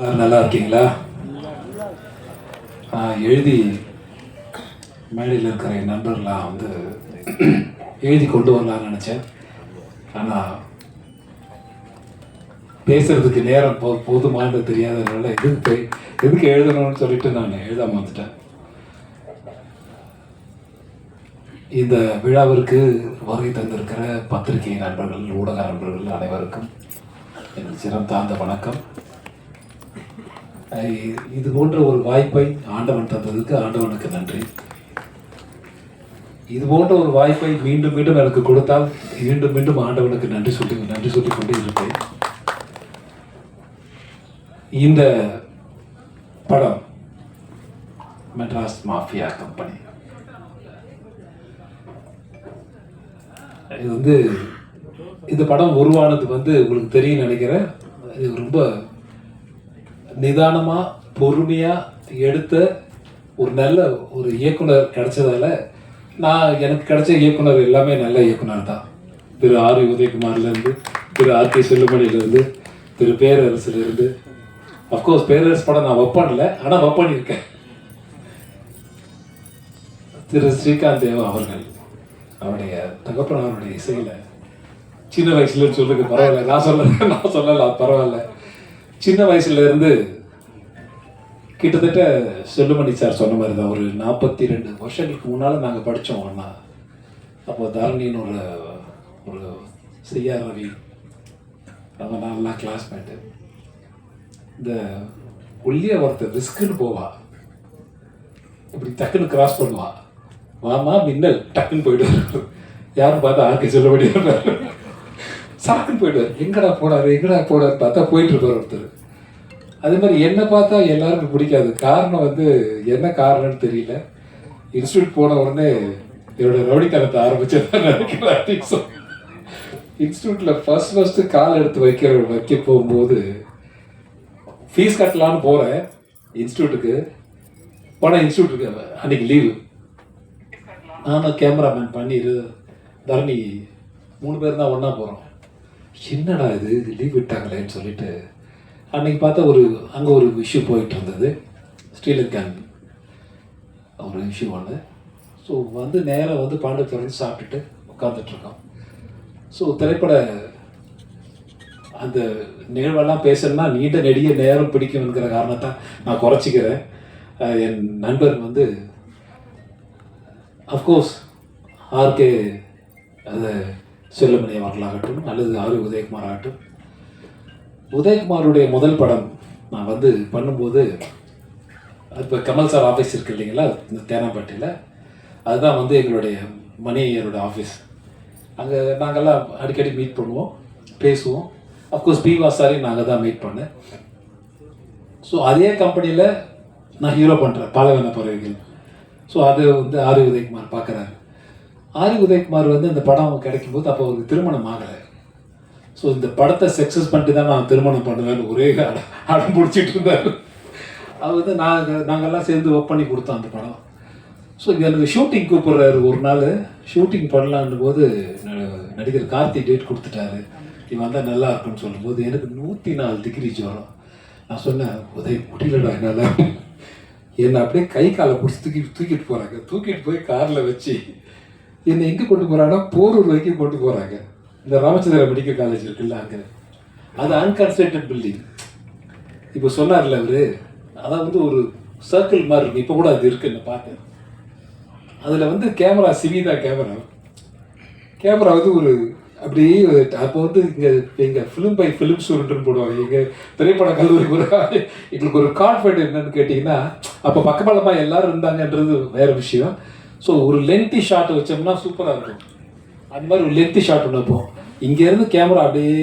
நல்லா இருக்கீங்களா எழுதி மேடையில் இருக்கிற என் நண்பர்லாம் வந்து எழுதி கொண்டு வரலாம்னு நினச்சேன். ஆனால் பேசுறதுக்கு நேரம் போ போதுமானது தெரியாததுனால எதுக்கு போய் எதுக்கு எழுதணும்னு சொல்லிட்டு நான் எழுதாம வந்துட்டேன் இந்த விழாவிற்கு வருகை தந்திருக்கிற பத்திரிகை நண்பர்கள் ஊடக நண்பர்கள் அனைவருக்கும் என் சிரம் தாழ்ந்த வணக்கம். இது போன்ற ஒரு வாய்ப்பை ஆண்டவன் தந்ததுக்கு ஆண்டவனுக்கு நன்றி. இது போன்ற ஒரு வாய்ப்பை மீண்டும் மீண்டும் எனக்கு கொடுத்தால் மீண்டும் மீண்டும் ஆண்டவனுக்கு நன்றி சொல்லி நன்றி சொல்லிக் கொண்டே இருப்பேன் இந்த படம் மெட்ராஸ் மாஃபியா கம்பெனி. இது வந்து இந்த படம் உருவானது வந்து உங்களுக்கு தெரியும் நினைக்கிறேன். இது ரொம்ப நிதானமாக பொறுமையாக எடுத்த ஒரு நல்ல ஒரு இயக்குனர் கிடைச்சதால நான் எனக்கு கிடைச்ச இயக்குனர் எல்லாமே நல்ல இயக்குனர் தான். திரு ஆர் உதயகுமார்லேருந்து திரு ஆர் கே செல்லுமணிலேருந்து திரு பேரரசுலேருந்து. அஃப்கோர்ஸ் பேரரசு படம் நான் ஒர்க் பண்ணல ஆனா ஒர்க் பண்ணியிருக்கேன் திரு ஸ்ரீகாந்த் தேவா அவர்கள் அவருடைய தகப்பன் அவருடைய இசையில் சின்ன வயசுல சொல்லுங்க பரவாயில்ல. நான் சொல்ல நான் சொல்லல பரவாயில்ல. சின்ன வயசுலேருந்து கிட்டத்தட்ட செல்லுமணி சார் சொன்ன மாதிரி தான் ஒரு நாற்பத்தி ரெண்டு வருஷங்களுக்கு முன்னால் நாங்கள் படித்தோம் ஒன்றா அப்போ தாரணின்னு ஒரு ஒரு செய்யார் ரவி நம்ம நான்லாம் கிளாஸ்மேட்டு இந்த ஒல்லிய ஒருத்தர் ரிஸ்க்குன்னு போவா. இப்படி டக்குன்னு கிராஸ் பண்ணுவா. வாமா மின்னல் டக்குன்னு போயிடுவார். யாரும் பார்த்தா ஆர்க்கு சொல்ல முடியாது சாப்பிட்டு போயிடுவார். எங்கடா போடாரு எங்கடா போனாரு பார்த்தா போயிட்டு இருப்பார் ஒருத்தர். அதே மாதிரி என்னை பார்த்தா எல்லாருக்கும் பிடிக்காது. காரணம் வந்து என்ன காரணம்னு தெரியல. இன்ஸ்டியூட் போன உடனே என்னோட ரவுடித்தனத்தை ஆரம்பிச்சதான் நினைக்கிறேன் இன்ஸ்டியூட்டில் இன்ஸ்டியூட்ல ஃபர்ஸ்ட் கால் எடுத்து வைக்கிற வைக்க போகும்போது ஃபீஸ் கட்டலான்னு போகிறேன் இன்ஸ்டியூட்டுக்கு. போனால் இன்ஸ்டியூட்டுக்கு அன்னைக்கு லீவு நானும் கேமராமேன் பண்ணிடு தரணி மூணு பேர் தான் ஒன்றா போகிறோம் என்னடா இது? லீவ் விட்டாங்களேன்னு சொல்லிட்டு அன்றைக்கி பார்த்தா ஒரு அங்கே ஒரு இஷ்யூ போயிட்டு இருந்தது. ஸ்ரீலங்கன் ஒரு இஷ்யூ ஒன்று ஸோ வந்து நேராக வந்து பாண்டித்துறைந்து சாப்பிட்டுட்டு உட்காந்துட்ருக்கோம் ஸோ திரைப்பட அந்த நிகழ்வெல்லாம் பேசணும்னா நீண்ட நெடிய நேரம் பிடிக்கும்ங்கிற காரணத்தை நான் குறைச்சிக்கிறேன். என் நண்பர் வந்து அஃப்கோர்ஸ் ஆர்கே அது செல்லுமணி அவர்களாகட்டும் அல்லது ஆறு உதயகுமார் ஆகட்டும் உதயகுமாருடைய முதல் படம் நான் வந்து பண்ணும்போது இப்போ கமல் சார் ஆஃபீஸ் இருக்கு இல்லைங்களா இந்த தேனாம்பட்டியில். அதுதான் வந்து எங்களுடைய மணியரோட ஆஃபீஸ் அங்கே நாங்கள்லாம் அடிக்கடி மீட் பண்ணுவோம் பேசுவோம். அஃப்கோர்ஸ் பி வாசாரி நாங்கள் தான் மீட் பண்ணேன் ஸோ அதே கம்பெனியில் நான் ஹீரோ பண்ணுறேன் பாலவன பறவைகள். ஸோ அது வந்து ஆரி உதயகுமார் பார்க்குறாரு ஆரி உதயகுமார் வந்து அந்த படம் கிடைக்கும்போது அப்போ அவருக்கு திருமணம் ஆகலை. ஸோ இந்த படத்தை சக்ஸஸ் பண்ணிட்டு தான் நான் திருமணம் பண்ணுவேன்னு ஒரே அடம் பிடிச்சிட்டு இருந்தார். அவர் வந்து நாங்கள் நாங்கள்லாம் சேர்ந்து ஒர்க் பண்ணி கொடுத்தோம் அந்த படம். ஸோ எனக்கு ஷூட்டிங் கூப்பிட்றாரு ஒரு நாள். ஷூட்டிங் பண்ணலான்னு போது நடிகர் கார்த்தி டேட் கொடுத்துட்டாரு. இவன் வந்தால் நல்லா இருக்கும்னு சொல்லும்போது எனக்கு நூற்றி நாலு டிகிரி ஜுரம். நான் சொன்னேன் உதய முடியலடா என்னால். என்னை அப்படியே கை காலை பிடிச்சி தூக்கி தூக்கிட்டு போகிறாங்க தூக்கிட்டு போய் காரில் வச்சு என்னை எங்கே கொண்டு போகிறாங்கன்னா போரூர் வரைக்கும் கொண்டு போகிறாங்க இந்த ராமச்சந்திர மெடிக்கல் காலேஜ் இருக்குல்ல அங்கே. அது அன்கன்ஸ்ட்ரக்டட் பில்டிங் இப்போ சொன்னார்ல அவரு அதான் வந்து ஒரு சர்க்கிள் மாதிரி இருக்கு. இப்போ கூட அது இருக்கு நான் பார்த்தேன். அதில் வந்து கேமரா சிவிதா கேமரா கேமரா வந்து ஒரு அப்படியே அப்போ வந்து இங்கே எங்கள் ஃபிலிம் பை ஃபிலிம் ஸ்டூடெண்ட்னு போடுவாங்க. எங்கள் திரைப்பட கல்லூரி ஒரு எங்களுக்கு ஒரு கான்ஃபிடென்ட் என்னன்னு கேட்டிங்கன்னா அப்போ பக்கபலமாக எல்லாரும் இருந்தாங்கன்றது வேறு விஷயம். ஸோ ஒரு லென்த்தி ஷாட் வச்சோம்னா சூப்பராக இருக்கும். அந்த மாதிரி ஒரு லென்த்தி ஷாட் ஒன்று வைப்போம். இங்கேருந்து கேமரா அப்படியே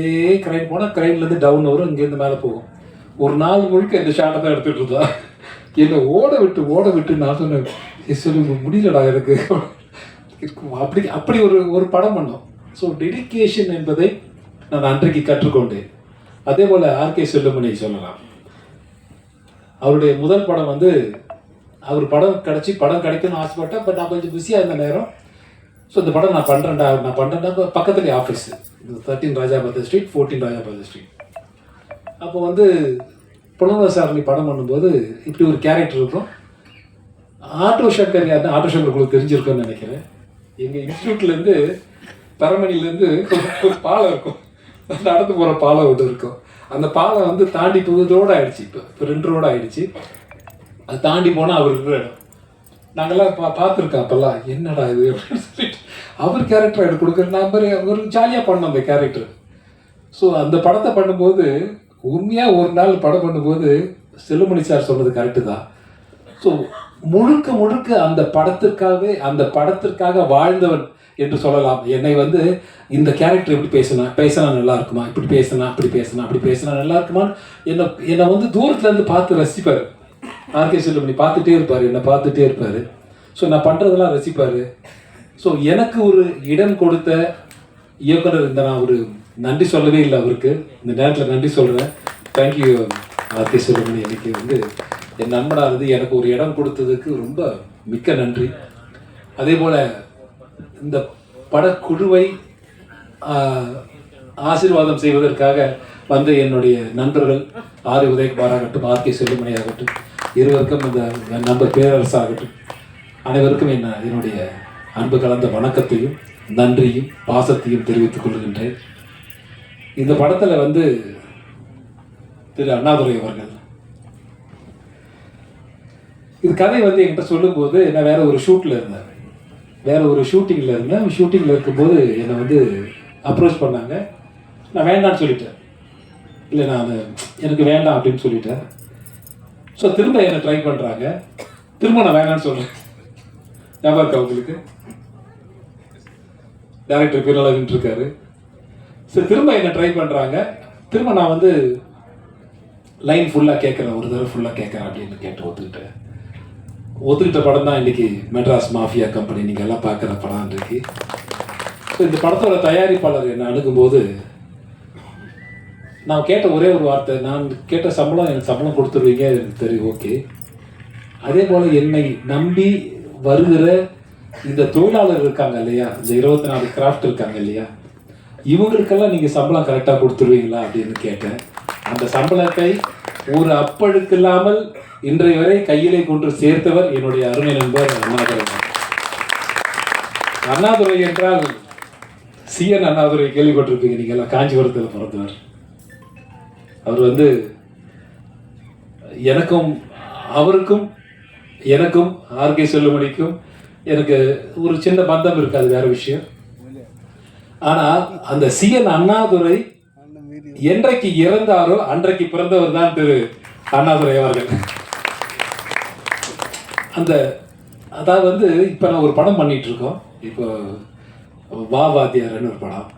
கிரைன் போனால் கிரைன்லேருந்து டவுன் வரும் இங்கேருந்து மேலே போகும். ஒரு நாள் முழுக்க இந்த ஷாட்டை தான் எடுத்துகிட்டு இருந்தா. என்னை ஓட விட்டு ஓட விட்டு நான் சொன்னேன் "ஏய், முடியலடா எனக்கு. அப்படி அப்படி ஒரு ஒரு படம் பண்ணோம். ஸோ டெடிகேஷன் என்பதை நான் அன்றைக்கு கற்றுக்கொண்டேன். அதே போல் ஆர்கே செல்லுமணி சொல்லலாம். அவருடைய முதல் படம் வந்து அவர் படம் கிடச்சி படம் கிடைக்கணும்னு ஆசைப்பட்டேன் பட் நான் கொஞ்சம் பிஸியாக இருந்த நேரம். ஸோ இந்த படம் நான் பண்ணுறேன்டா நான் பண்ணுறேன்டா பக்கத்துலேயே office thirteen Rajabadar street fourteen Rajabadar street அப்போ வந்து புலனசாரணி படம் பண்ணும்போது இப்படி ஒரு கேரக்டர் இருக்கும். ஆட்டோ ஷங்கர் யாருன்னா ஆட்டோ ஷங்கர் உங்களுக்கு தெரிஞ்சிருக்கும்னு நினைக்கிறேன். எங்கள் இன்ஸ்டியூட்லேருந்து பரமணிலேருந்து ஒரு பாலம் இருக்கும். நடந்து போகிற பாலம் ஒன்று இருக்கும். அந்த பாலம் வந்து தாண்டி புது ரோடு ஆயிடுச்சு இப்போ இப்போ ரெண்டு ரோடு ஆயிடுச்சு. அதை தாண்டி போனால் அவர் இருக்கிற இடம். நாங்கள்லாம் பா பார்த்துருக்கோம் அப்போல்லாம் என்னடா இது அப்படின்னு சொல்லிட்டு. அவர் கேரக்டர் எடுத்து கொடுக்குற நம்பர் ஒரு ஜாலியாக பண்ணோம் அந்த கேரக்டர் ஸோ அந்த படத்தை பண்ணும்போது உண்மையாக ஒரு நாள் படம் பண்ணும்போது செல்லுமணி சார் சொன்னது கரெக்டு தான். ஸோ முழுக்க முழுக்க அந்த படத்திற்காகவே அந்த படத்திற்காக வாழ்ந்தவன் என்று சொல்லலாம். என்னை வந்து இந்த கேரக்டர் எப்படி பேசினா பேசினா நல்லா இருக்குமா? இப்படி பேசினா அப்படி பேசினா அப்படி பேசினா நல்லா இருக்குமான்னு என்னை என்னை வந்து தூரத்துலேருந்து பார்த்து ரசிப்பார். ஆர்கே செல்லுமணி பார்த்துட்டே இருப்பார் என்னை பார்த்துட்டே இருப்பார். ஸோ நான் பண்ணுறதெல்லாம் ரசிப்பார். ஸோ எனக்கு ஒரு இடம் கொடுத்த இயக்குனர் இந்த நான் ஒரு நன்றி சொல்லவே இல்லை அவருக்கு. இந்த நேரத்தில் நன்றி சொல்கிறேன் தேங்க்யூ ஆர்கே சுப்பிரமணி எனக்கு வந்து என் நண்பனாக எனக்கு ஒரு இடம் கொடுத்ததுக்கு ரொம்ப மிக்க நன்றி. அதே போல் இந்த படக்குழுவை ஆசீர்வாதம் செய்வதற்காக வந்த என்னுடைய நண்பர்கள் ஆர் உதயகுமார் ஆகட்டும் ஆர் கே செல்லுமணி ஆகட்டும் இருவருக்கும் இந்த நண்பர் பேரரசாகட்டும் அனைவருக்கும் என்ன என்னுடைய அன்பு கலந்த வணக்கத்தையும் நன்றியும் பாசத்தையும் தெரிவித்துக் கொள்கின்றேன். இந்த படத்தில் வந்து திரு அண்ணாதுரை அவர்கள். இது கதை வந்து என்கிட்ட சொல்லும்போது நான் வேற ஒரு ஷூட்டில் இருந்தேன் வேற ஒரு ஷூட்டிங்கில் இருந்தேன். ஷூட்டிங்கில் இருக்கும்போது என்னை வந்து அப்ரோச் பண்ணாங்க. நான் வேண்டாம்னு சொல்லிட்டேன். இல்லை நான் எனக்கு வேண்டாம் அப்படின்னு சொல்லிட்டேன். ஸோ திரும்ப என்னை ட்ரை பண்ணுறாங்க திரும்ப நான் வேணான்னு சொல்கிறேன் ஞாபகம் இருக்கா உங்களுக்கு? டேரக்டர் பின்னலகின்னு இருக்காரு சரி திரும்ப என்ன ட்ரை பண்ணுறாங்க திரும்ப நான் வந்து லைன் ஃபுல்லாக கேட்குறேன். ஒரு தடவை ஃபுல்லாக கேட்குறேன் அப்படின்னு கேட்டு ஒத்துக்கிட்டேன். ஒத்துக்கிட்ட படம் தான் இன்றைக்கி மெட்ராஸ் மாஃபியா கம்பெனி நீங்கள் எல்லாம் பார்க்குற படம் இன்றைக்கு ஸோ இந்த படத்தோட தயாரிப்பாளர் என்னை அணுகும்போது நான் கேட்ட ஒரே ஒரு வார்த்தை நான் கேட்ட சம்பளம் எனக்கு சம்பளம் கொடுத்துருவீங்க எனக்கு தெரியும் ஓகே. அதே போல் என்னை நம்பி வருகிற இந்த தொழிலாளர் இருக்காங்க இல்லையா? இந்த இருபத்தி நாலு கிராஃப்ட் இருக்காங்க இல்லையா? இவங்களுக்கெல்லாம் நீங்கள் சம்பளம் கரெக்டாக கொடுத்துருவீங்களா அப்படின்னு கேட்டேன். அந்த சம்பளத்தை ஒரு அப்பழுக்கு இல்லாமல் இன்றைய வரை கையிலே கொண்டு சேர்த்தவர் என்னுடைய அருமை நண்பர் அண்ணாதுரை. அண்ணாதுரை என்றால் சிஎன் அண்ணாதுரை கேள்விப்பட்டிருப்பீங்க நீங்கள்லாம் காஞ்சிபுரத்தில் பிறந்தவர். அவர் வந்து எனக்கும் அவருக்கும் எனக்கும் ஆர்கே செல்லுமணிக்கும் எனக்கு ஒரு சின்ன பந்தம் இருக்கு அது வேற விஷயம். ஆனா அந்த சிஎன் அண்ணாதுரை என்றைக்கு இறந்தாரோ அன்றைக்கு பிறந்தவர் தான் திரு அண்ணாதுரை அவர்கள். அந்த அதாவது வந்து இப்போ நான் ஒரு படம் பண்ணிட்டு இருக்கோம். இப்போ வா வாத்தியார்னு ஒரு படம்.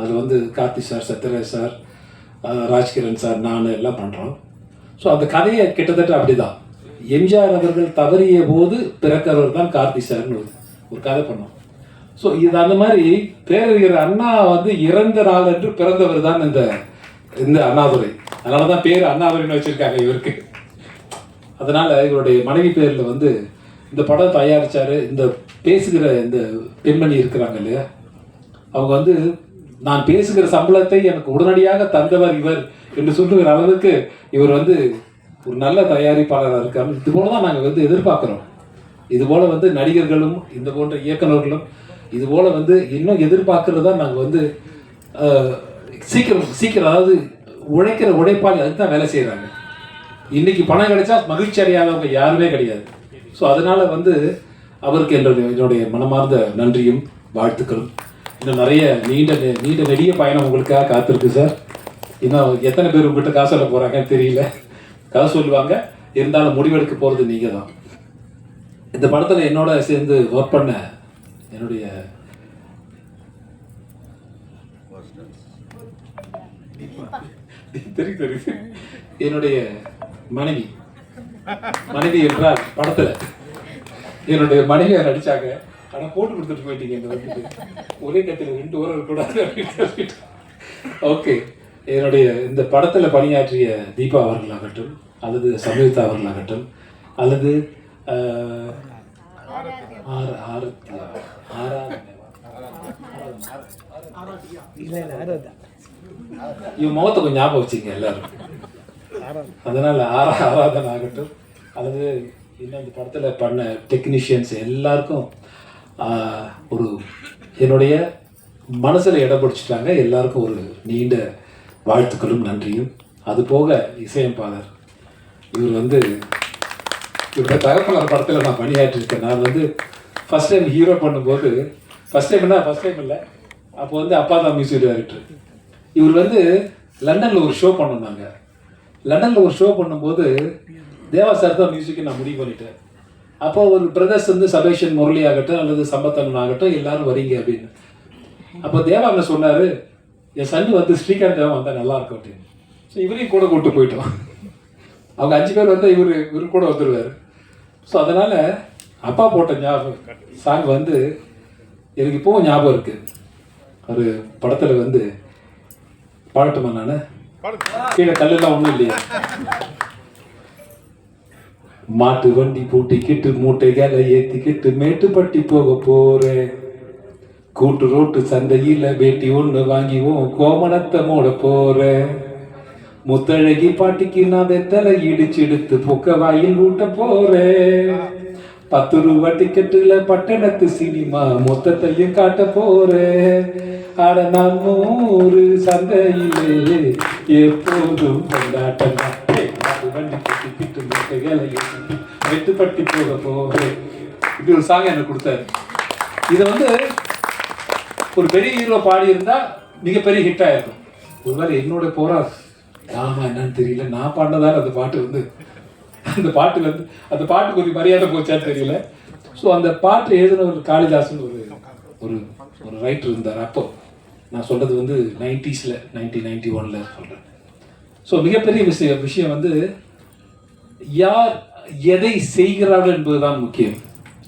அது வந்து Karthi sir Sathyaraj sir Rajkiran sir நான் எல்லாம் பண்ணுறோம் ஸோ அந்த கதையை கிட்டத்தட்ட அப்படிதான். எம்ஜிஆர் அவர்கள் தவறிய போது பிறக்கிறவர் தான் கார்த்தி சார்னு ஒரு கதை பண்ணோம். ஸோ இது அந்த மாதிரி பேரறிஞர் அண்ணா வந்து இறந்த நாள் என்று பிறந்தவர் தான் இந்த இந்த அண்ணாதுரை. அதனால தான் பேர் அண்ணாதுரைன்னு வச்சுருக்காங்க இவருக்கு. அதனால் இவருடைய மனைவி பேரில் வந்து இந்த படம் தயாரித்தார் இந்த பேசுகிற இந்த பெண்மணி இருக்கிறாங்க இல்லையா? அவங்க வந்து நான் பேசுகிற சம்பளத்தை எனக்கு உடனடியாக தந்தவர் இவர் என்று சொல்லுகிற அளவுக்கு இவர் வந்து ஒரு நல்ல தயாரிப்பாளராக இருக்கார். இது போல தான் நாங்கள் வந்து எதிர்பார்க்குறோம். இது போல வந்து நடிகர்களும் இந்த போன்ற இயக்குநர்களும் இது போல வந்து இன்னும் எதிர்பார்க்கறது தான் நாங்கள் வந்து சீக்கிரம் சீக்கிரம் அதாவது உழைக்கிற உழைப்பாளி அதுக்கு தான் வேலை செய்கிறாங்க இன்னைக்கு பணம் கிடைச்சா மகிழ்ச்சி அடையாதவங்க யாருமே கிடையாது. ஸோ அதனால வந்து அவருக்கு என்னுடைய என்னுடைய மனமார்ந்த நன்றியும் வாழ்த்துக்களும். இன்னும் நிறைய நீண்ட நெ- நீண்ட நெடிய பயணம் உங்களுக்காக காத்திருக்கு சார் இன்னும் எத்தனை பேர் உங்கள்கிட்ட காசு சொல்ல போகிறாங்கன்னு தெரியல. கதை சொல்லுவாங்க. இருந்தாலும் முடிவெடுக்க போகிறது நீங்கள் தான் இந்த படத்தில் என்னோட சேர்ந்து ஒர்க் பண்ண என்னுடைய தெரியும் தெரியும் என்னுடைய மனைவி. மனைவி என்றால் படத்தில். என்னுடைய மனைவி நடிச்சாங்க? ஆனால் போட்டு கொடுத்துட்டு போயிட்டீங்க இந்த வந்துட்டு ஒரே கத்தில் ரெண்டு ஊரம் இருக்கக்கூடாது அப்படின்னு சொல்லிட்டு. ஓகே என்னுடைய இந்த படத்தில் பணியாற்றிய தீபா அவர்களாகட்டும் அல்லது சமீதா அவர்களாகட்டும் அல்லது ஆஹ், ஆர- இவன் முகத்தை கொஞ்சம் ஞாபகம் வச்சுங்க எல்லாரும். அதனால் ஆரா ஆராதனை ஆகட்டும் அல்லது இன்னும் இந்த படத்தில் பண்ண டெக்னீஷியன்ஸ் எல்லாருக்கும் ஒரு என்னுடைய மனசில் இடம் பிடிச்சிட்டாங்க. எல்லாருக்கும் ஒரு நீண்ட வாழ்த்துக்களும் நன்றியும். அது போக இசையமைப்பாளர். இவர் வந்து இவருடைய தகப்பனார் படத்தில் நான் பணியாற்றிருக்கேன். நான் வந்து ஃபஸ்ட் டைம் ஹீரோ பண்ணும்போது ஃபஸ்ட் டைம்னா ஃபஸ்ட் டைம் இல்லை. அப்போ வந்து அப்பா தான் மியூசிக் டைரக்டர் இவர் வந்து லண்டனில் ஒரு ஷோ பண்ணோம் லண்டனில் ஒரு ஷோ பண்ணும்போது தேவா சார் தான் மியூசிக்கை நான் முடிவு பண்ணிட்டேன். அப்போ ஒரு பிரதர்ஸ் வந்து சபேஷன் முரளி ஆகட்டும் அல்லது சம்பத்தன் ஆகட்டும் எல்லாரும் வரீங்க அப்படின்னு. அப்போ தேவா என்ன சொன்னார் என் சன் வந்து ஸ்ரீகாந்த் தேவா வந்தால் நல்லா இருக்கும் அப்படின்னு. ஸோ இவரையும் கூட கூப்பிட்டு போயிட்டோம். அவங்க அஞ்சு பேர் வந்து இவர் இவர் கூட வந்துடுவார் ஸோ அதனால் அப்பா போட்ட ஞாபகம் சாங் வந்து எனக்கு இப்போவும் ஞாபகம் இருக்கு. ஒரு படத்தில் வந்து பாடட்டுமா நான்? கீழே கல்லெல்லாம் ஒன்றும் இல்லையா. மாட்டு வண்டி பூட்டிக்கிட்டு மூட்டைகளை ஏத்திக்கிட்டு மேட்டுப்பட்டி போக போறேன். கூட்டு ரோட்டு சந்தையில வேட்டி ஒண்ணு வாங்கிவோம் கோமணத்தை மூட போறேன். முத்தழகி பாட்டிக்கு நான் வெத்தலை இடிச்செடுத்து பொக்க வாயில் ஊட்ட போறேன். பத்து ரூபா டிக்கெட்டுல பட்டணத்து சினிமா மொத்தத்தையும் காட்ட போறேன். ஆட நான் நூறு சந்தையிலே எப்போதும் கொண்டாட்டம். வண்டி கட்டிக்கிட்டு முட்டைகளை போக போறேன் இப்படி ஒரு சாங் எனக்கு கொடுத்தாரு. இதை வந்து ஒரு பெரிய ஹீரோ பாடியிருந்தா மிகப்பெரிய ஹிட் ஆயிருக்கும் ஒருவேளை என்னோட போரா ஆமா என்னன்னு தெரியல. நான் பாடினதால அந்த பாட்டு வந்து அந்த பாட்டு வந்து அந்த பாட்டுக்கு ஒரு மரியாதை போச்சான்னு தெரியல. ஸோ அந்த பாட்டு எழுதினவர் காளிதாசன் ஒரு ஒரு ஒரு ரைட்டர் இருந்தார். அப்போ நான் சொல்றது வந்து நைன்டிஸில் நைன்டீன் நைன்டி ஒன்ல சொல்கிறேன் ஸோ மிகப்பெரிய விஷயம் விஷயம் வந்து யார் எதை செய்கிறார்கள் என்பதுதான் முக்கியம்.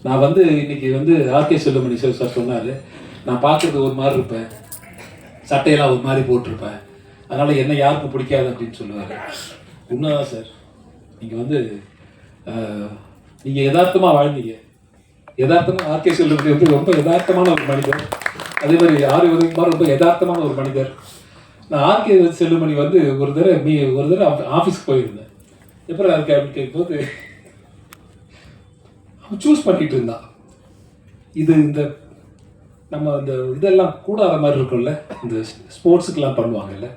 நான் வந்து இன்னைக்கு வந்து ஆர்கே செல்லுமணி சார் சார் சொன்னார் நான் பார்க்கறது ஒரு மாதிரி இருப்பேன். சட்டையெல்லாம் ஒரு மாதிரி போட்டிருப்பேன். அதனால் என்ன யாருக்கும் பிடிக்காது அப்படின்னு சொல்லுவார். உண்மைதான் சார். நீங்கள் வந்து நீங்கள் யதார்த்தமாக வாழ்ந்தீங்க. யதார்த்தமாக ஆர்கே செல்லுமணி வந்து ரொம்ப யதார்த்தமான ஒரு மனிதர். அதே மாதிரி ஆரி உதயகுமார் ரொம்ப யதார்த்தமான ஒரு மனிதர். நான் ஆர்கே செல்லுமணி வந்து ஒரு தடவை மீ ஒரு தடவை ஆஃபீஸ்க்கு போயிருந்தேன். எப்படி இருக்கு அப்படின்னு கேட்கும்போது அவன் சூஸ் பண்ணிட்டு இருந்தான். இது இந்த நம்ம இந்த இதெல்லாம் கூடாத மாதிரி இருக்கும்ல இந்த ஸ்போர்ட்ஸுக்கெல்லாம் பண்ணுவாங்கல்ல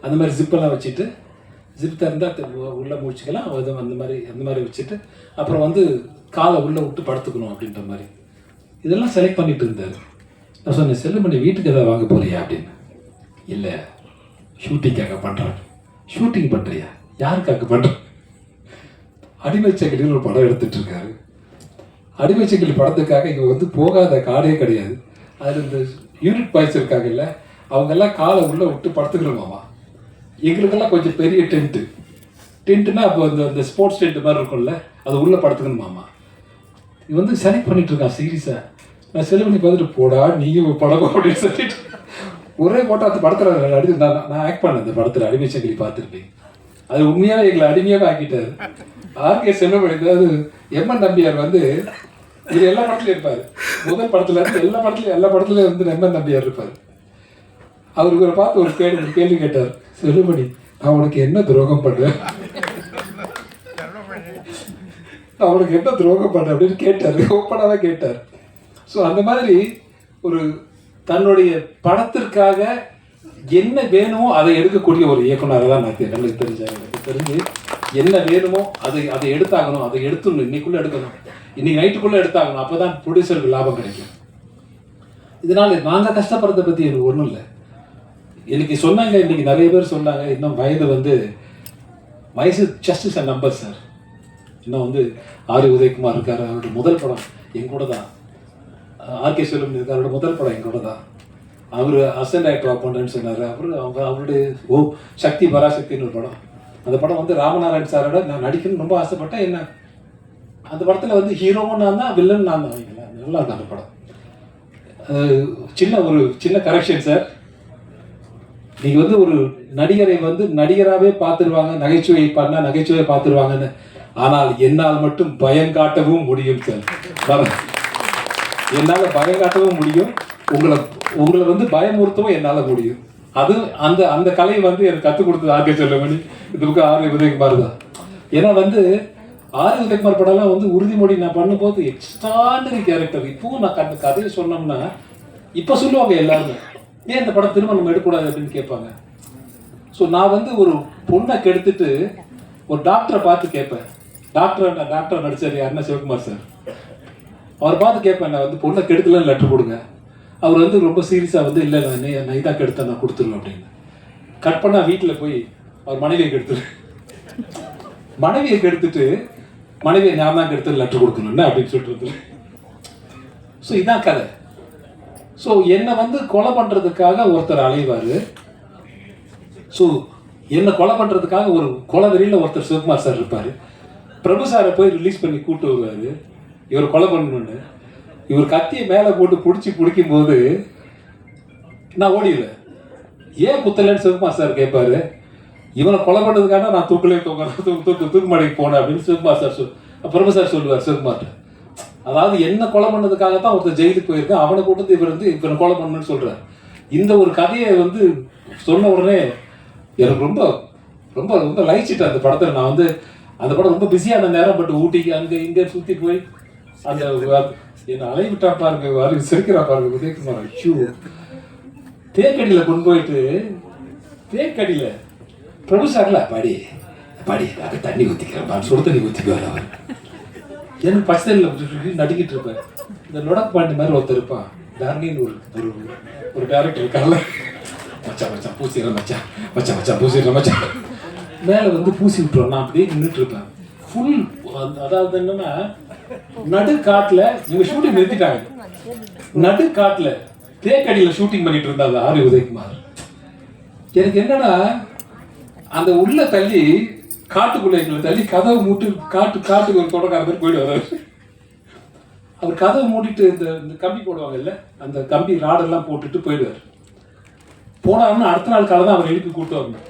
அந்த மாதிரி ஜிப்பெல்லாம் வச்சுட்டு ஜிப் திறந்தால் உள்ளே முடிச்சுக்கலாம் அது அந்த மாதிரி அந்த மாதிரி வச்சுட்டு அப்புறம் வந்து காலை உள்ளே விட்டு படுத்துக்கணும் அப்படின்ற மாதிரி. இதெல்லாம் செலக்ட் பண்ணிட்டு இருந்தார். நான் சொன்னேன் பண்ணி வீட்டுக்கு எதாவது வாங்க போறியா? அப்படின்னு. இல்லை ஷூட்டிங்காக பண்ணுறேன் ஷூட்டிங் பண்ணுறியா யாருக்காக பண்ணுறேன் அடிமை சங்கிலின்னு ஒரு படம் எடுத்துட்டு இருக்காரு அடிமை சங்கிலி படத்துக்காக இங்கே வந்து போகாத காடே கிடையாது. அதில் இந்த யூனிட் பாய்ஸ் இருக்காங்கல்ல அவங்கெல்லாம் காலை உள்ளே விட்டு படுத்துக்கிறோமாவா எங்களுக்கெல்லாம் கொஞ்சம் பெரிய டென்ட்டு. டென்ட்டுனா அப்போ அந்த அந்த ஸ்போர்ட்ஸ் டென்ட் மாதிரி இருக்கும்ல அது உள்ளே படுத்துக்கணுமாமா இது வந்து செலக்ட் பண்ணிட்டு இருக்கான் சீரியஸாக நான் செலவு பண்ணி பார்த்துட்டு போடா நீயும் படம் அப்படின்னு சொல்லிட்டு. ஒரே போட்டோ அந்த படத்தில் அடி நான் நான் ஆக்ட் பண்ணேன் அந்த படத்தில் அடிமை சங்கிலி பார்த்துருப்பேன். அது உண்மையாகவே எங்களை அடிமையாக ஆக்கிட்டாரு. ஆர்கே செல்வமணி அதாவது எம்என் நம்பியார் வந்து இது எல்லா படத்துலயும் இருப்பாரு. முதல் படத்துல இருந்து எல்லா படத்துலயும் எல்லா படத்துலயும் வந்து எம்என் நம்பியார் இருப்பாரு. அவர் இவரை பார்த்து ஒரு கேள்வி ஒரு கேள்வி கேட்டார். செல்வமணி நான் உனக்கு என்ன துரோகம் பண்ணுவேன் நான் உனக்கு என்ன துரோகம் பண்ணேன் அப்படின்னு கேட்டார். ஓப்பனாகவே கேட்டார். ஸோ அந்த மாதிரி ஒரு தன்னுடைய படத்திற்காக என்ன வேணுமோ அதை எடுக்கக்கூடிய ஒரு இயக்குனர் தான் நான் தெ- எனக்கு எனக்கு தெரிஞ்சு என்ன வேணுமோ அதை அதை எடுத்தாகணும் அதை எடுத்துடணும். இன்னைக்குள்ள எடுக்கணும். இன்னைக்கு நைட்டுக்குள்ள எடுத்தாகணும் அப்போதான் ப்ரொடியூசருக்கு லாபம் கிடைக்கும். இதனால நாங்கள் கஷ்டப்படுறத பத்தி எனக்கு ஒன்றும் இல்லை. இன்னைக்கு சொன்னாங்க இன்னைக்கு நிறைய பேர் சொன்னாங்க. இன்னும் வயது வந்து வயசு just is a number sir இன்னும் வந்து ஆரி உதயகுமார் இருக்காரு அவரோட முதல் படம் என் கூட தான். ஆர்கே செல்வம் இருக்காரு அவரோட முதல் படம் என் கூட தான். அவர் அசன் ஆக்டர் பண்ணுறேன்னு சொன்னார். அவர் அவங்க அவருடைய ஓ சக்தி பராசக்தின்னு ஒரு படம். அந்த படம் வந்து ராமநாராயண் சாரோட நான் நடிக்கணும்னு ரொம்ப ஆசைப்பட்டேன். என்ன அந்த படத்தில் வந்து ஹீரோவும் நான் தான் வில்லன் நான் தான். வைங்களேன் நல்லா இருந்தேன் அந்த படம். சின்ன ஒரு சின்ன கரெக்ஷன் சார் நீங்கள் வந்து ஒரு நடிகரை வந்து நடிகராகவே பார்த்துருவாங்க நகைச்சுவை பண்ணால் நகைச்சுவை பார்த்துருவாங்கன்னு. ஆனால் என்னால் மட்டும் பயம் காட்டவும் முடியும் சார் என்னால் பயம் காட்டவும் முடியும். உங்களை உங்களை வந்து பயமுறுத்தவும் என்னால் முடியும். அது அந்த அந்த கலையை வந்து எனக்கு கற்றுக் கொடுத்தது ஆர்கே செல்வமணி இந்த பக்கம் ஆர்வி உதயகுமார் தான் ஏன்னா வந்து ஆர்வி உதயகுமார் படம்லாம் வந்து உறுதிமொழி நான் பண்ணும்போது எக்ஸ்ட்ராடனரி கேரக்டர் இப்பவும் நான் கண்ட கதையை சொன்னோம்னா இப்போ சொல்லுவாங்க எல்லாருமே ஏன் இந்த படம் திரும்ப நம்ம எடுக்கக்கூடாது? அப்படின்னு கேட்பாங்க. ஸோ நான் வந்து ஒரு பொண்ணை கெடுத்துட்டு ஒரு டாக்டரை பார்த்து கேட்பேன். டாக்டர் டாக்டர் நடிச்சார் யாருன்னா சிவகுமார் சார். அவர் பார்த்து கேட்பேன் நான் வந்து பொண்ணை கெடுக்கலன்னு லெட்டர் கொடுங்க. அவர் வந்து ரொம்ப சீரியஸாக வந்து இல்லை நான் நெய் நைதா கெடுத்தேன் நான் கொடுத்துருவேன் அப்படின்னு. கட் பண்ணா வீட்டில் போய் அவர் மனைவியை கெடுத்துரு. மனைவியை கெடுத்துட்டு மனைவியை நான் தான் கெடுத்து லெட்டர் கொடுக்கணும்னு அப்படின்னு சொல்லிட்டு ஸோ இதான் கதை. ஸோ என்னை வந்து கொலை பண்ணுறதுக்காக ஒருத்தர் அலைவார். ஸோ என்னை கொலை பண்ணுறதுக்காக ஒரு கொலை வெறியில் ஒருத்தர் சிவகுமார் சார் இருப்பார். பிரபு சாரை போய் ரிலீஸ் பண்ணி கூட்டு வருவார். இவர் கொலை பண்ணணும்னு. இவர் கத்தியை மேலே போட்டு பிடிச்சி பிடிக்கும்போது நான் ஓடியில. ஏன் குத்தலைன்னு சிவகுமார் சார் கேட்பாரு இவனை கொலை பண்ணதுக்காக நான் தூக்கலே தூக்க தூக்கு தூக்கு தூக்குமலைக்கு போனேன் அப்படின்னு சிவகுமார் சார் சொல் பிரபு சார் சொல்லுவார் சிவகுமார்ட்ட அதாவது என்ன கொலை பண்ணதுக்காக தான் ஒருத்தர் ஜெயிலுக்கு போயிருக்கேன் அவனை கூட்டத்து இவர் வந்து இவனை கொலை பண்ணணும்னு சொல்கிறார் இந்த ஒரு கதையை வந்து சொன்ன உடனே எனக்கு ரொம்ப ரொம்ப ரொம்ப லயிச்சிட்டேன் அந்த படத்தை நான் வந்து அந்த படம் ரொம்ப பிஸியான நேரம் பட் ஊட்டிக்கு அங்கே இங்கே சுற்றி போய் அந்த என்னை அலைவிட்டா பாருங்க வாரு சிரிக்கிறா பாருங்க உதயகுமார். ஐயோ. தேக்கடியில் கொண்டு போயிட்டு தேக்கடியில். பிரபு சார்ல படி படி அது தண்ணி ஊற்றிக்கிறேன் சுடு தண்ணி ஊற்றிக்குவார் அவர். எனக்கு பச்சை தண்ணியில் நடிக்கிட்டு இருப்பேன் இந்த லொடக் பாண்டி மாதிரி ஒருத்தர் இருப்பான் டார்னின்னு ஒரு ஒரு ஒரு டேரக்டர் இருக்கார்ல. மச்சா மச்சா பூசிடுறேன் மச்சா மச்சா மச்சா பூசிடுறேன் மச்சா மேலே வந்து பூசி விட்டுருவோம் நான் அப்படியே நின்றுட்டு இருப்பேன். ஃபுல் அதாவது என்னன்னா நடு காட்டுல இவங்க ஷூட்டிங் நிறுத்திட்டாங்க. நடு காட்டுல தேக்கடியில ஷூட்டிங் பண்ணிட்டு இருந்தாங்க ஆரி உதயகுமார். எனக்கு என்னன்னா அந்த உள்ள தள்ளி காட்டுக்குள்ள எங்களை தள்ளி கதவை மூட்டு காட்டு காட்டுக்கு ஒரு தொடக்கார மாதிரி போயிட்டு வர்றாரு. அவர் கதவை மூடிட்டு இந்த இந்த கம்பி போடுவாங்கல்ல அந்த கம்பி ராடெல்லாம் போட்டுட்டு போயிடுவார். போனாருன்னு அடுத்த நாள் காலை தான் அவர் எழுப்பி கூப்பிட்டு வரணும்.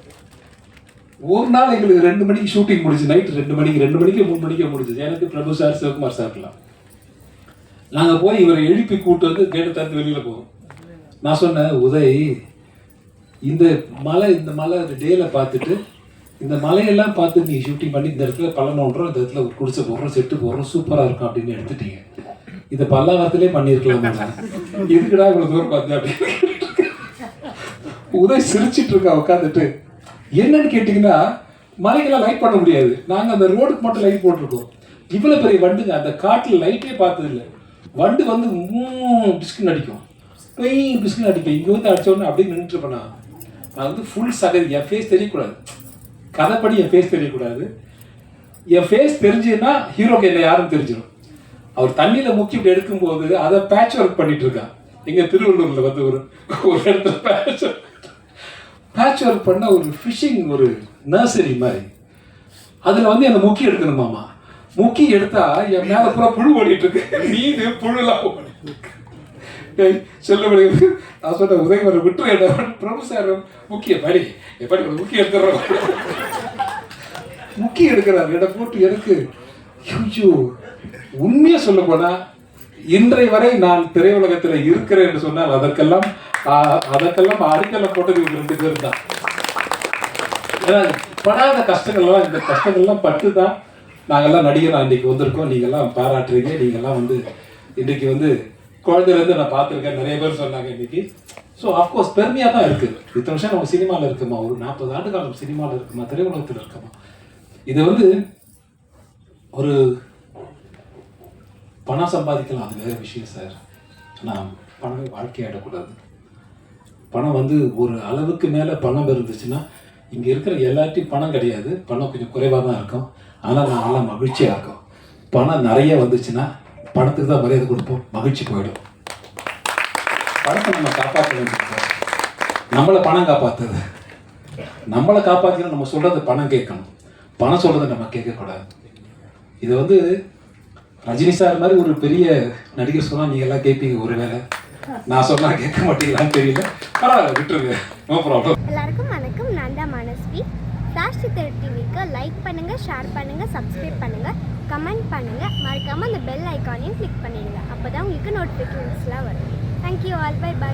ஒரு நாள் எங்களுக்கு ரெண்டு மணிக்கு ஷூட்டிங் முடிச்சு நைட் ரெண்டு மணிக்கு ரெண்டு மணிக்கு மூணு மணிக்கு முடிஞ்சது எனக்கு பிரபு சார் சிவகுமார் சார்லாம் நாங்கள் போய் இவரை எழுப்பி கூப்பிட்டு வந்து கேட்டு திறந்து வெளியில் போவோம் நான் சொன்னேன் உதய் இந்த மலை இந்த மலை டேல பார்த்துட்டு இந்த மலையெல்லாம் பார்த்து நீ ஷூட்டிங் பண்ணி இந்த இடத்துல பள்ளம் ஒன்றோம் இந்த இடத்துல ஒரு குடிசை போடுறோம் செட்டு போடுறோம் சூப்பராக இருக்கும் அப்படின்னு எடுத்துட்டீங்க. இதை பல்லாவரத்துலேயே பண்ணியிருக்கலாம் எதுக்குடா இவ்வளோ தூரம் பார்த்து அப்படின்னு. உதய் சிரிச்சிட்டு இருக்கா உட்காந்துட்டு என்னன்னு கேட்டிங்கன்னா மலைக்கெல்லாம் லைட் பண்ண முடியாது. நாங்கள் அந்த ரோடுக்கு மட்டும் லைட் போட்டிருக்கோம். இவ்வளோ பெரிய வண்டுங்க. அந்த காட்டில் லைட்டே பார்த்ததில்ல. வண்டு வந்து பிஸ்குன்னு அடிக்கும். பெய் பிஸ்கின் அடிப்பேன் இங்கே வந்து அடித்தோடனே அப்படியே நின்றுட்டு நான். வந்து ஃபுல் சகதி. என் ஃபேஸ் தெரியக்கூடாது. கதைப்படி என் ஃபேஸ் தெரியக்கூடாது. என் ஃபேஸ் தெரிஞ்சுன்னா ஹீரோக்கு என்ன யாரும் தெரிஞ்சிடும். அவர் தண்ணியில் முக்கி இப்படி எடுக்கும்போது அதை பேட்ச் ஒர்க் பண்ணிட்டு இருக்கான். எங்க திருவள்ளூரில் வந்து ஒரு ஒரு இடத்துல பேட்ச் பேட்ச் ஒர்க் பண்ண ஒரு ஃபிஷிங் ஒரு நர்சரி மாதிரி. அதுல வந்து என்னை முக்கி எடுக்கணுமாமா முக்கி எடுத்தா என் மேல பூரா புழு ஓடிட்டு இருக்கு. மீன் புழுலாம். ஏய், சொல்லுபடி நான் சொன்ன உதயவரை விட்டு என்ன. பிரபு சார் முக்கிய படி எப்படி ஒரு முக்கிய எடுத்துறோம் முக்கிய எடுக்கிறார். இடம் போட்டு எனக்கு ஐயோ உண்மையை சொல்ல போனா இன்றைய வரை நான் திரையுலகத்தில் இருக்கிறேன் என்று சொன்னால் அதற்கெல்லாம் அதற்கெல்லாம் அடிக்கலை போட்டு இவங்க ரெண்டு பேர் தான் ஏன்னா படாத கஷ்டங்கள்லாம் இந்த கஷ்டங்கள்லாம் பட்டு தான் நாங்கள்லாம் நடிகர் அன்றைக்கி வந்திருக்கோம் நீங்கள்லாம் பாராட்டுறீங்க நீங்கள்லாம் வந்து இன்றைக்கி வந்து குழந்தையிலேருந்து நான் பார்த்துருக்கேன் நிறைய பேர் சொன்னாங்க இன்னைக்கு ஸோ அஃப்கோர்ஸ் பெருமையாக தான் இருக்குது இத்தனை வருஷம் நம்ம சினிமாவில் இருக்குமா ஒரு நாற்பது ஆண்டு காலம் சினிமாவில் இருக்குமா திரையுலகத்தில் இருக்குமா இது வந்து ஒரு பணம் சம்பாதிக்கலாம் அது வேற விஷயம் சார் ஆனால் பணமே வாழ்க்கையாடக்கூடாது பணம் வந்து ஒரு அளவுக்கு மேலே பணம் இருந்துச்சுன்னா இங்கே இருக்கிற எல்லார்ட்டையும் பணம் கிடையாது. பணம் கொஞ்சம் குறைவாக தான் இருக்கும். ஆனால் நான் நல்லா மகிழ்ச்சியாக இருக்கும். பணம் நிறைய வந்துச்சுன்னா பணத்துக்கு தான் மரியாதை கொடுப்போம். மகிழ்ச்சி போயிடும். பணத்தை நம்ம காப்பாற்ற வேண்டியது நம்மளை பணம் காப்பாற்றுது நம்மளை காப்பாற்றினா நம்ம சொல்கிறது பணம் கேட்கணும். பணம் சொல்கிறத நம்ம கேட்கக்கூடாது. இது வந்து ரஜினி சார் மாதிரி ஒரு பெரிய நடிகர் சொன்னால் நீங்கள் எல்லாம் கேட்பீங்க ஒரு வேளை. நான் சொன்னா கேட்க மாட்டீங்களான்னு தெரியல. பரவாயில்ல விட்டுருங்க. நோ ப்ராப்ளம் எல்லாருக்கும் வணக்கம். நான் தான் மனஸ்வி. ஃப்ளாஷ் சித்தர் டிவிக்கு லைக் பண்ணுங்கள் ஷேர் பண்ணுங்கள் சப்ஸ்கிரைப் பண்ணுங்கள் கமெண்ட் பண்ணுங்கள் மறக்காமல் அந்த பெல் ஐக்கானையும் கிளிக் பண்ணிடுங்க. அப்போ தான் உங்களுக்கு நோட்டிஃபிகேஷன்ஸ்லாம் வரும். Thank you all by by